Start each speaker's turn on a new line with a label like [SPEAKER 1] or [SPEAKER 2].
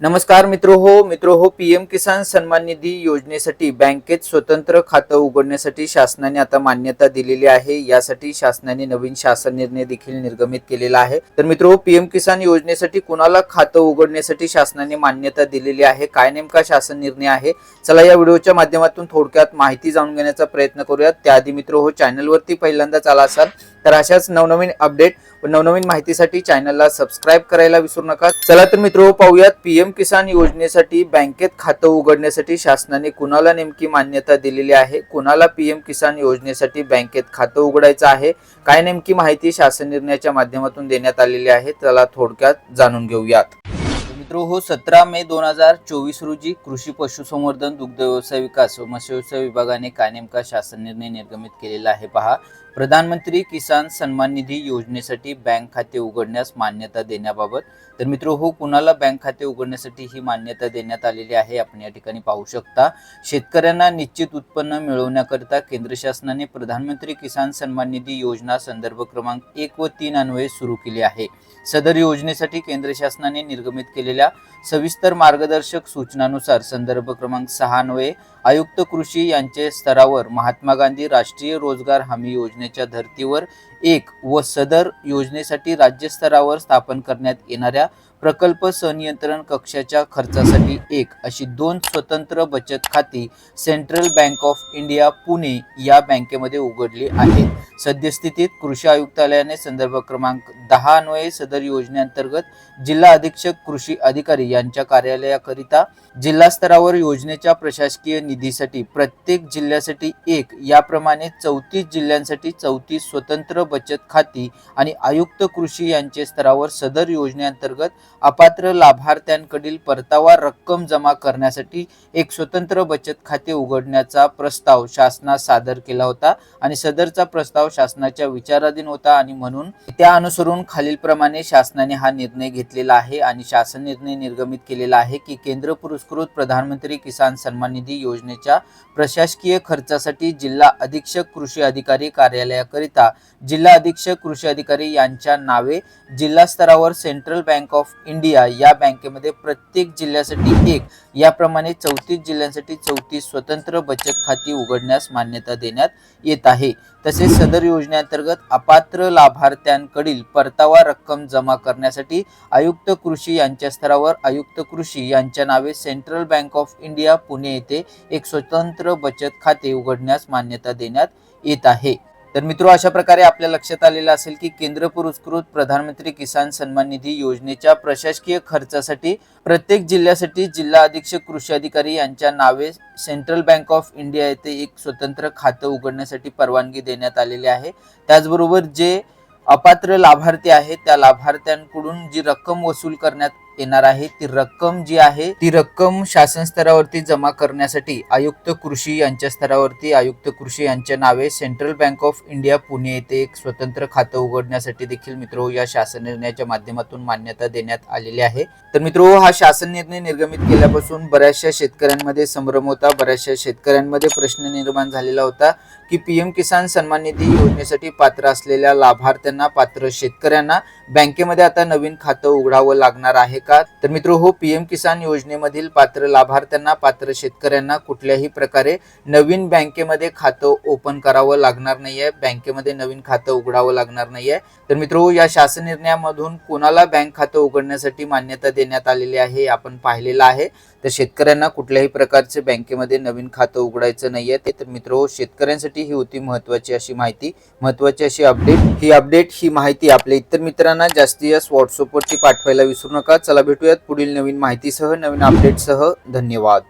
[SPEAKER 1] नमस्कार मित्र हो मित्र हो पीएम किसान सन्मान निधी योजनेसाठी बँकेत स्वतंत्र खातं उघडण्यासाठी शासनाने आता मान्यता दिलेली आहे. यासाठी शासनाने नवीन शासन निर्णय देखील निर्गमित केलेला आहे. तर मित्र हो पीएम किसान योजनेसाठी कुणाला खातं उघडण्यासाठी शासनाने मान्यता दिलेली आहे? काय नेमका शासन निर्णय आहे? चला या व्हिडिओच्या माध्यमातून थोडक्यात माहिती जाणून घेण्याचा प्रयत्न करूयात. त्याआधी मित्र हो चॅनलवरती पहिल्यांदाच आला असाल तर अशाच नवनवीन अपडेट नवनवीन माहितीसाठी चॅनलला सबस्क्राईब करायला विसरू नका. चला तर मित्र पाहूयात पीएम किसान योजनेसाठी बँकेत खातं उघडण्यासाठी शासनाने कुणाला नेमकी मान्यता दिलेली आहे? कुणाला पीएम किसान योजनेसाठी बँकेत खातं उघडायचं आहे? काय नेमकी माहिती शासन निर्णयाच्या माध्यमातून देण्यात आलेली आहे? त्याला थोडक्यात जाणून घेऊयात. मित्र हो सतरा मे दोन हजार चोवीस रोजी कृषी पशुसंवर्धन दुग्ध व्यवसाय विकास व मत्स्य व्यवसाय विभागाने काय नेमका शासन निर्णय निर्गमित केलेला आहे पहा. प्रधानमंत्री किसान सन्मान निधी योजनेसाठी बँक खाते उघडण्यास मान्यता देण्याबाबत तर मित्र हो कुणाला बँक खाते उघडण्यासाठी ही मान्यता देण्यात आलेली आहे आपण या ठिकाणी पाहू शकता. शेतकऱ्यांना निश्चित उत्पन्न मिळवण्याकरता केंद्र शासनाने प्रधानमंत्री किसान सन्मान निधी योजना संदर्भ क्रमांक एक व तीन अन्वये सुरू केली आहे. सदर योजनेसाठी केंद्र शासनाने निर्गमित केलेल्या सविस्तर मार्गदर्शक सूचनानुसार संदर्भ क्रमांक सहा अन्वये आयुक्त कृषी यांचे स्तरावर महात्मा गांधी राष्ट्रीय रोजगार हमी योजनेच्या धर्तीवर एक व सदर योजनेसाठी राज्यस्तरावर स्थापन करण्यात येणाऱ्या प्रकल्प संनियंत्रण कक्षाच्या खर्चासाठी एक अशी दोन स्वतंत्र बचत खाती central bank of India Pune या बँकेमध्ये उघडली आहेत. सद्यस्थितीत कृषी आयुक्तालयाने संदर्भ क्रमांक दहा अन्वये सदर योजनेअंतर्गत जिल्हा अधीक्षक कृषी अधिकारी यांच्या कार्यालयाकरिता जिल्हा स्तरावर योजनेच्या प्रशासकीय निधीसाठी प्रत्येक जिल्ह्यासाठी एक याप्रमाणे चौतीस जिल्ह्यांसाठी चौतीस स्वतंत्र बचत खाती आणि आयुक्त कृषी यांचे स्तरावर सदर योजनेअंतर्गत अपात्र लाभार्थ्यांकडील परतावा रक्कम जमा करण्यासाठी एक स्वतंत्र बचत खाते उघडण्याचा प्रस्ताव शासनास सादर केला होता आणि सदरचा प्रस्ताव शासनाच्या विचाराधीन होता आणि म्हणून त्या अनुसरून खालीलप्रमाणे शासनाने हा निर्णय घेतलेला आहे आणि शासन निर्णय निर्गमित केलेला आहे की केंद्र पुरस्कृत प्रधानमंत्री किसान सन्मान निधी योजनेच्या प्रशासकीय खर्चासाठी जिल्हा अधीक्षक कृषी अधिकारी कार्यालयाकरिता जिल्हा अधीक्षक कृषी अधिकारी यांच्या नावे जिल्हा स्तरावर सेंट्रल बँक ऑफ इंडिया या बँकेमध्ये प्रत्येक जिल्ह्यासाठी एक. याप्रमाणे चौतीस जिल्ह्यांसाठी चौतीस स्वतंत्र बचत खाती उघडण्यास मान्यता देण्यात येत आहे. तसेच सदर योजनेअंतर्गत अपात्र लाभार्थ्यांकडील परतावा रक्कम जमा करण्यासाठी आयुक्त कृषी यांच्या स्तरावर आयुक्त कृषी यांच्या नावे central bank of India Pune येथे एक स्वतंत्र बचत खाते उघडण्यास मान्यता देण्यात येत आहे. तर मित्रो अशा प्रकारे आपल्या लक्षात आलेलं असेल की केंद्र पुरस्कृत प्रधानमंत्री किसान सन्मान निधी योजनेच्या प्रशासकीय खर्चासाठी प्रत्येक जिल्ह्यासाठी जिल्हा अधीक्षक कृषी अधिकारी यांच्या नावे सेंट्रल बँक ऑफ इंडिया येथे एक स्वतंत्र खातं उघडण्यासाठी परवानगी देण्यात आलेली आहे. त्याचबरोबर जे अपात्र लाभार्थी आहेत त्या लाभार्थ्यांकडून जी रक्कम वसूल करण्यात येणार आहे. ती रक्कम जी आहे ती रक्कम शासन स्तरावरती जमा करण्यासाठी आयुक्त कृषी यांच्या स्तरावरती आयुक्त कृषी यांच्या नावे central bank of India Pune येथे एक स्वतंत्र खातं उघडण्यासाठी देखील मित्र हो, या शासन निर्णयाच्या माध्यमातून मान्यता देण्यात आलेली आहे. तर मित्र हो, हा शासन निर्णय निर्गमित केल्यापासून बऱ्याचशा शेतकऱ्यांमध्ये संभ्रम होता. बऱ्याचशा शेतकऱ्यांमध्ये प्रश्न निर्माण झालेला होता की पीएम किसान सन्मान निधी योजनेसाठी पात्र असलेल्या लाभार्थ्यांना पात्र शेतकऱ्यांना बँकेमध्ये आता नवीन खातं उघडावं लागणार आहे का तर मित्र हो पीएम किसान योजनेमधील पात्र लाभार्थ्यांना पात्र शेतकऱ्यांना कुठल्याही प्रकारे नवीन बँकेमध्ये खातं ओपन करावं लागणार नाहीये. बँकेमध्ये नवीन खातं उघडावं लागणार नाहीये. तर मित्र या शासन निर्णयामधून कोणाला बँक खातं उघडण्यासाठी मान्यता देण्यात आलेली आहे हे आपण पाहिलेलं आहे. तर शेतकऱ्यांना कुठल्याही प्रकारचे बँकेमध्ये नवीन खातं उघडायचं नाही ते तर मित्र शेतकऱ्यांसाठी ही होती महत्वाची अशी माहिती. महत्वाची अशी अपडेट ही अपडेट ही माहिती आपल्या इतर मित्रांना जास्ती जास्त व्हॉट्सअपवरती पाठवायला विसरू नका. चला भेटूयात पुढील नवीन माहितीसह नवीन अपडेटसह धन्यवाद.